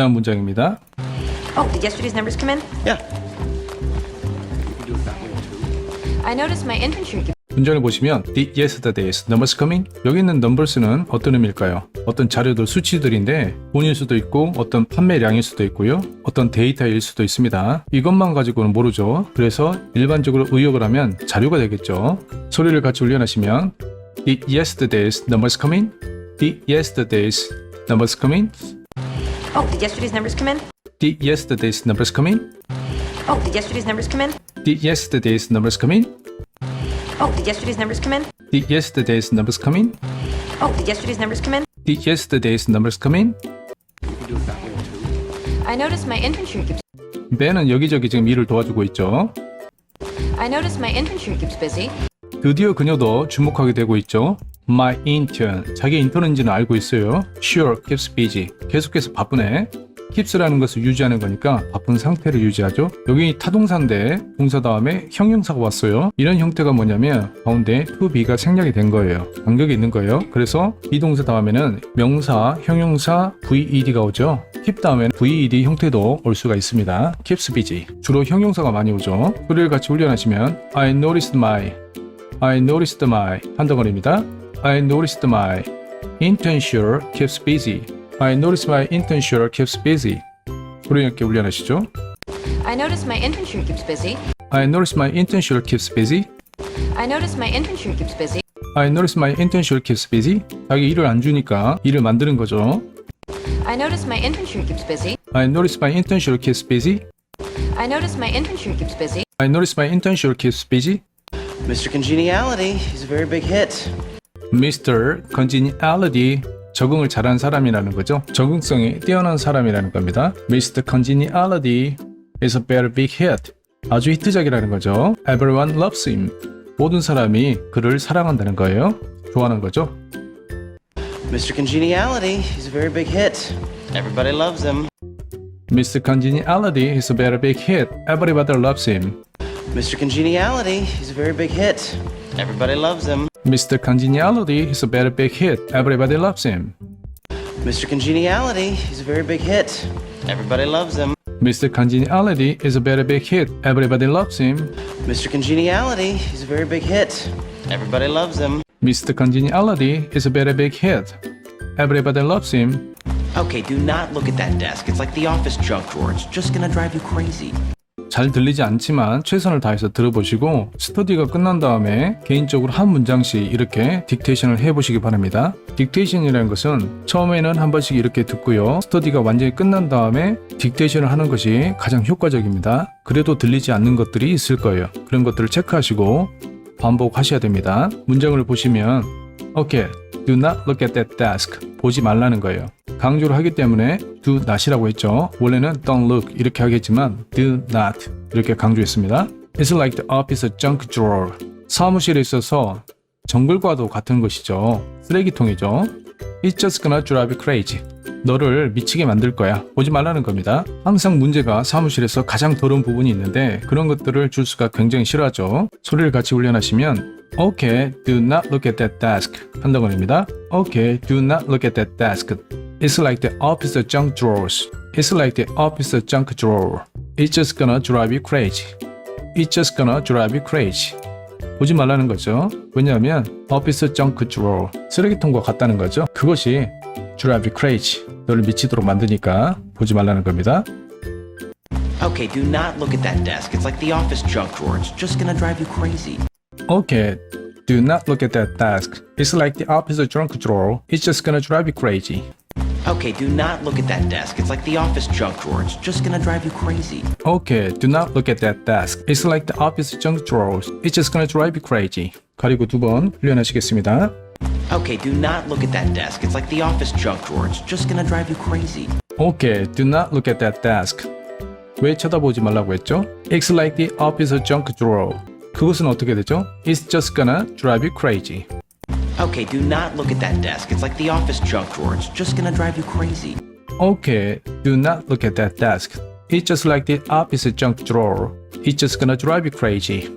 그 다음 문장입니다. Oh, did yesterday's numbers come in? Yeah. I noticed my internship keeps 문장을 보시면 The yesterday's numbers coming 여기 있는 numbers는 어떤 의미일까요? 어떤 자료들 수치들인데 돈일 수도 있고 어떤 판매량일 수도 있고요 어떤 데이터일 수도 있습니다 이것만 가지고는 모르죠 그래서 일반적으로 의역을 하면 자료가 되겠죠 소리를 같이 올려놓으시면 The yesterday's numbers coming The yesterday's numbers coming Oh, did yesterday's numbers come in? The yesterday's numbers coming Oh, did yesterday's numbers come in? The yesterday's numbers coming Oh, did yesterday's numbers come in? The yesterday's numbers coming Oh, did yesterday's numbers come in? The yesterday's numbers coming I noticed my internship keeps 배는 여기저기 지금 일을 도와주고 있죠. I noticed my internship keeps busy. 드디어 그녀도 주목하게 되고 있죠. My intern. 자기 인턴인지는 알고 있어요. Sure keeps busy. 계속해서 바쁘네. keeps라는 것을 유지하는 거니까 바쁜 상태를 유지하죠. 여기 타동사인데 동사 다음에 형용사가 왔어요. 이런 형태가 뭐냐면 가운데 to be가 생략이 된 거예요. 간격이 있는 거예요. 그래서 비동사 다음에는 명사, 형용사, ved가 오죠. keep 다음에는 ved 형태도 올 수가 있습니다. keeps busy. 주로 형용사가 많이 오죠. 소리를 같이 훈련하시면 I noticed my I noticed my 한 덩어리입니다. I noticed my internship keeps busy. I noticed my internship keeps busy. 소리 있게 훈련하시죠. I noticed my internship keeps busy. I noticed my internship keeps busy. I noticed my internship keeps busy. I noticed my internship keeps busy. 자기 일을 안 주니까 일을 만드는 거죠. I noticed my internship keeps busy. I noticed my internship keeps busy. I noticed my internship keeps busy. I noticed my internship keeps busy. Mr. Congeniality is a very big hit. Mr. Congeniality 적응을 잘한 사람이라는 거죠. 적응성이 뛰어난 사람이라는 겁니다. Mr. Congeniality is a very big hit. 아주 히트작이라는 거죠. Everyone loves him. 모든 사람이 그를 사랑한다는 거예요. 좋아하는 거죠. Mr. Congeniality is a very big hit. Everybody loves him. Mr. Congeniality is a very big hit. Everybody loves him. Mr. Congeniality is a very big hit. Everybody loves him. Mr. Congeniality is a very big hit. Everybody loves him. Mr. Congeniality is a very big hit. Everybody loves him. Mr. Congeniality is a very big hit. Everybody loves him. Mr. Congeniality is a very big hit. Everybody loves him. Mr. Congeniality is a very big hit. Everybody loves him. Okay, do not look at that desk. It's like the office junk drawer. It's just gonna drive you crazy. 잘 들리지 않지만 최선을 다해서 들어보시고 스터디가 끝난 다음에 개인적으로 한 문장씩 이렇게 딕테이션을 해보시기 바랍니다. 딕테이션이라는 것은 처음에는 한 번씩 이렇게 듣고요. 스터디가 완전히 끝난 다음에 딕테이션을 하는 것이 가장 효과적입니다. 그래도 들리지 않는 것들이 있을 거예요. 그런 것들을 체크하시고 반복하셔야 됩니다. 문장을 보시면 Okay, do not look at that desk. 보지 말라는 거예요. 강조를 하기 때문에 do not이라고 했죠. 원래는 don't look 이렇게 하겠지만 do not 이렇게 강조했습니다. It's like the office junk drawer. 사무실에 있어서 정글과도 같은 것이죠. 쓰레기통이죠. It's just gonna drive you crazy. 너를 미치게 만들 거야. 보지 말라는 겁니다. 항상 문제가 사무실에서 가장 더러운 부분이 있는데 그런 것들을 줄 수가 굉장히 싫어하죠. 소리를 같이 훈련하시면 Okay, do not look at that desk. 한덩어리입니다. Okay, do not look at that desk. It's like the office junk drawers. It's like the office junk drawer. It's just gonna drive you crazy. It's just gonna drive you crazy. 보지 말라는 거죠. 왜냐하면 office junk drawer 쓰레기통과 같다는 거죠. 그것이 drive you crazy 너를 미치도록 만드니까 보지 말라는 겁니다. Okay, do not look at that desk. It's like the office junk drawer. It's just gonna drive you crazy. Okay, do not look at that desk. It's like the office junk drawer. It's just gonna drive you crazy. Okay, do not look at that desk. It's like the office junk drawer. It's just gonna drive you crazy. Okay, do not look at that desk. It's like the office junk drawer. It's just gonna drive you crazy. 가리고 두 번 훈련하시겠습니다. Okay, do not look at that desk. It's like the office junk drawer. It's just gonna drive you crazy. Okay, do not look at that desk. 왜 쳐다보지 말라고 했죠? It's like the office junk drawer. 그것은 어떻게 되죠? It's just gonna drive you crazy. Okay, do not look at that desk. It's like the office junk drawer. It's just gonna drive you crazy. Okay, do not look at that desk. It's just like the office junk drawer. It's just gonna drive you crazy.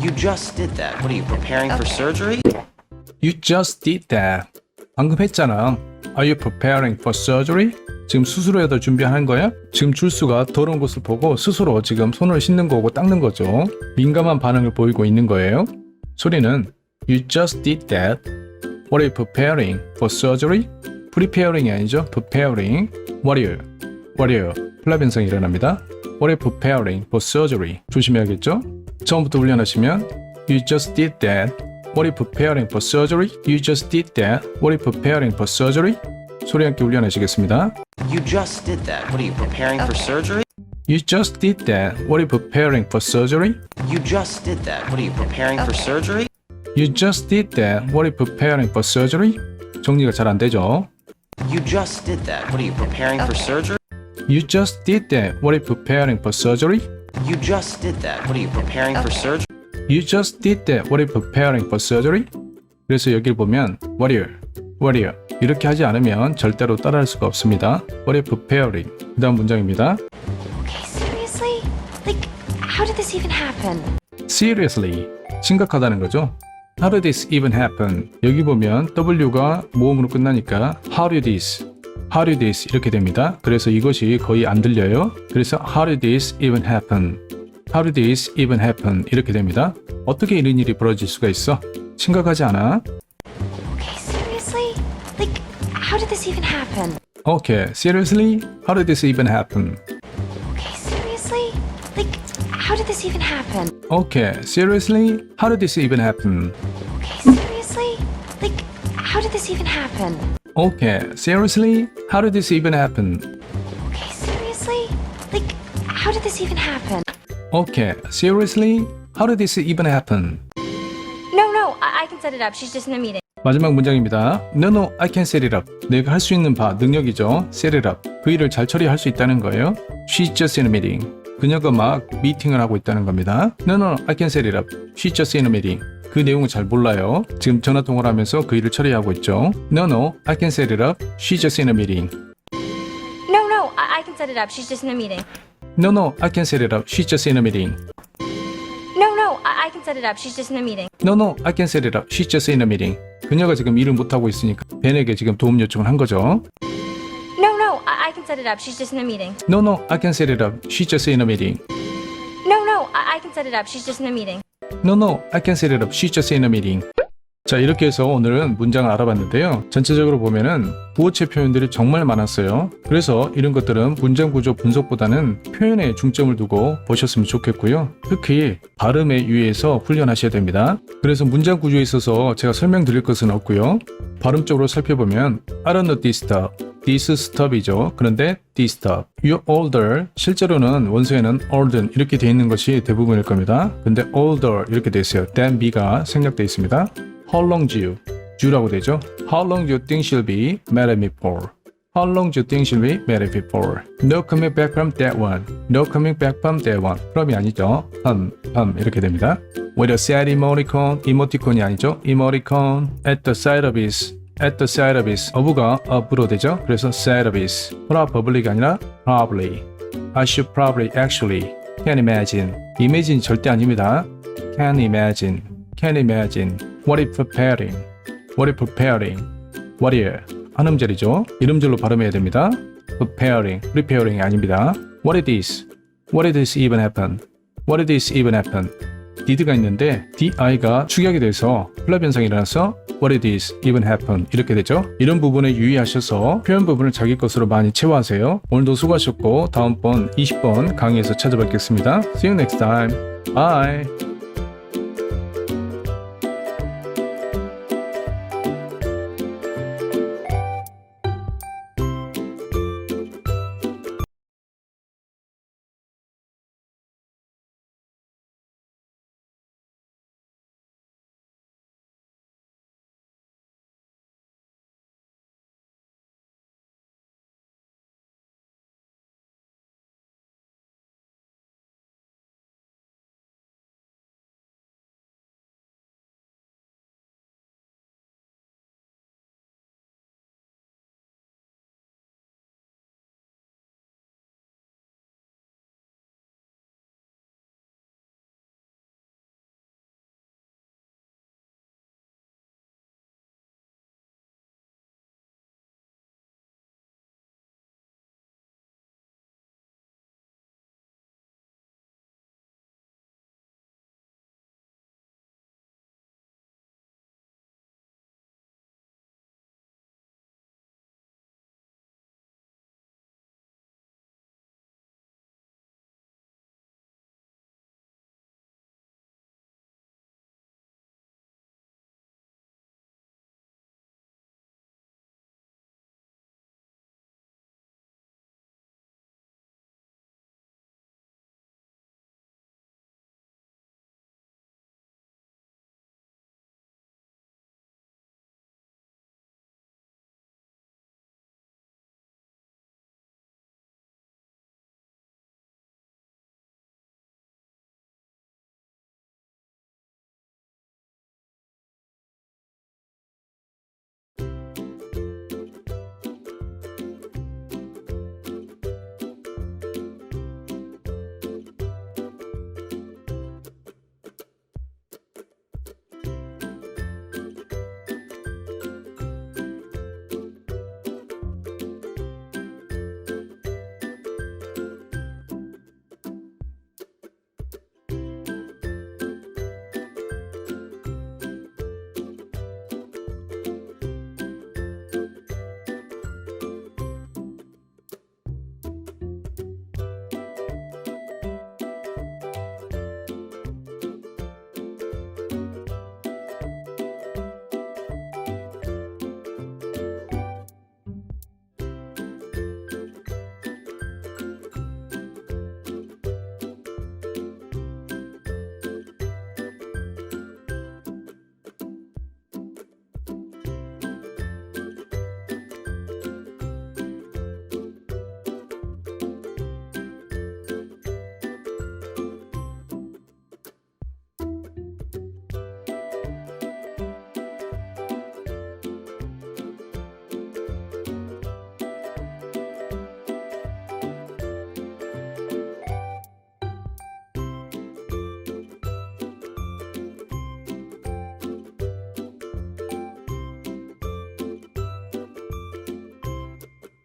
You just did that. What are you preparing for surgery? You just did that. 방금 했잖아. Are you preparing for surgery? 지금 수술에다 준비하는 거야? 지금 줄수가 더러운 것을 보고 스스로 지금 손을 씻는 거고 닦는 거죠. 민감한 반응을 보이고 있는 거예요. 소리는 You just did that. What are you preparing for surgery? preparing이 아니죠. preparing. What are you? What are you? 플라 변성이 일어납니다. What are you preparing for surgery? 조심해야겠죠? 처음부터 훈련하시면 You just did that. What are you preparing for surgery? You just did that. What are you preparing for surgery? 소리 함께 훈련하시겠습니다. You just did that. What are you preparing for surgery? You just did that. What are you preparing for surgery? You just did that. What are you preparing for surgery? You just did that. What are you preparing for surgery? 정리가 잘 안 되죠. You just did that. What are you preparing for surgery? You just did that. What are you preparing for surgery? You just did that. What are you preparing for surgery? You just did that. What are you preparing for surgery? 그래서 여기를 보면 What are you? What are you? 이렇게 하지 않으면 절대로 따라할 수가 없습니다. What are you preparing? 그 다음 문장입니다. Okay, seriously? Like, how did this even happen? Seriously. 심각하다는 거죠. How did this even happen? 여기 보면 W가 모음으로 끝나니까 How did this? How did this? 이렇게 됩니다. 그래서 이것이 거의 안 들려요. 그래서 How did this even happen? How did this even happen? 이렇게 됩니다. 어떻게 이런 일이 벌어질 수가 있어? 심각하지 않아? Okay, seriously? Like, how did this even happen? Okay, seriously? How did this even happen? Okay, seriously? Like, how did this even happen? Okay, seriously? How did this even happen? Okay, seriously? Like, how did this even happen? Okay, seriously? How did this even happen? Okay, seriously? Like, how did this even happen? Okay, seriously? How did this even happen? No, no, I, I can set it up. She's just in a meeting. 마지막 문장입니다. No, no, I can set it up. 내가 할 수 있는 바, 능력이죠. set it up. 그 일을 잘 처리할 수 있다는 거예요. She's just in a meeting. 그녀가 막 미팅을 하고 있다는 겁니다. No, no, I can set it up. She's just in a meeting. 그 내용을 잘 몰라요. 지금 전화 통화를 하면서 그 일을 처리하고 있죠. No, no, I can set it up. She's just in a meeting. No, no, I, I can set it up. She's just in a meeting. No, no, I can set it up. She's just in a meeting. No, no, I, I can set it up. She's just in a meeting. No, no, I can set it up. She's just in a meeting. 그녀가 지금 일을 못하고 있으니까 벤에게 지금 도움 요청을 한 거죠. No, no, I, I can set it up. She's just in a meeting. No, no, I can set it up. She's just in a meeting. No, no, I, I can set it up. She's just in a meeting. No, no, I can set it up. She's just in a meeting. 자, 이렇게 해서 오늘은 문장을 알아봤는데요. 전체적으로 보면은 부호체 표현들이 정말 많았어요. 그래서 이런 것들은 문장 구조 분석보다는 표현에 중점을 두고 보셨으면 좋겠고요. 특히 발음에 유의해서 훈련하셔야 됩니다. 그래서 문장 구조에 있어서 제가 설명드릴 것은 없고요. 발음적으로 살펴보면 I don't know this stuff. this stop이죠. 그런데 this stop. You're older. 실제로는 원서에는 olden 이렇게 돼 있는 것이 대부분일 겁니다. 근데 older 이렇게 돼 있어요. than be가 생략돼 있습니다. How long do you? do라고 되죠. How long do you think she'll be married me for? How long do you think she'll be married me for? No coming back from that one. No coming back from that one. from이 아니죠. from, 이렇게 됩니다. With a sad emoticon, 이모티콘이 아니죠. emoticon at the side of his at the side of his 어부가 up으로 되죠. 그래서 side of his probably가 아니라 probably I should probably actually can imagine imagine 절대 아닙니다. can imagine can imagine what if preparing what if preparing what if 한 음절이죠. 이름절로 발음해야 됩니다. preparing preparing이 아닙니다. what is this what did this even happen what did this even happen did가 있는데 di가 축약이 돼서 플라 변상이 일어나서 what did this even happen 이렇게 되죠. 이런 부분에 유의하셔서 표현 부분을 자기 것으로 많이 채워하세요. 오늘도 수고하셨고 다음번 20번 강의에서 찾아뵙겠습니다. See you next time. Bye.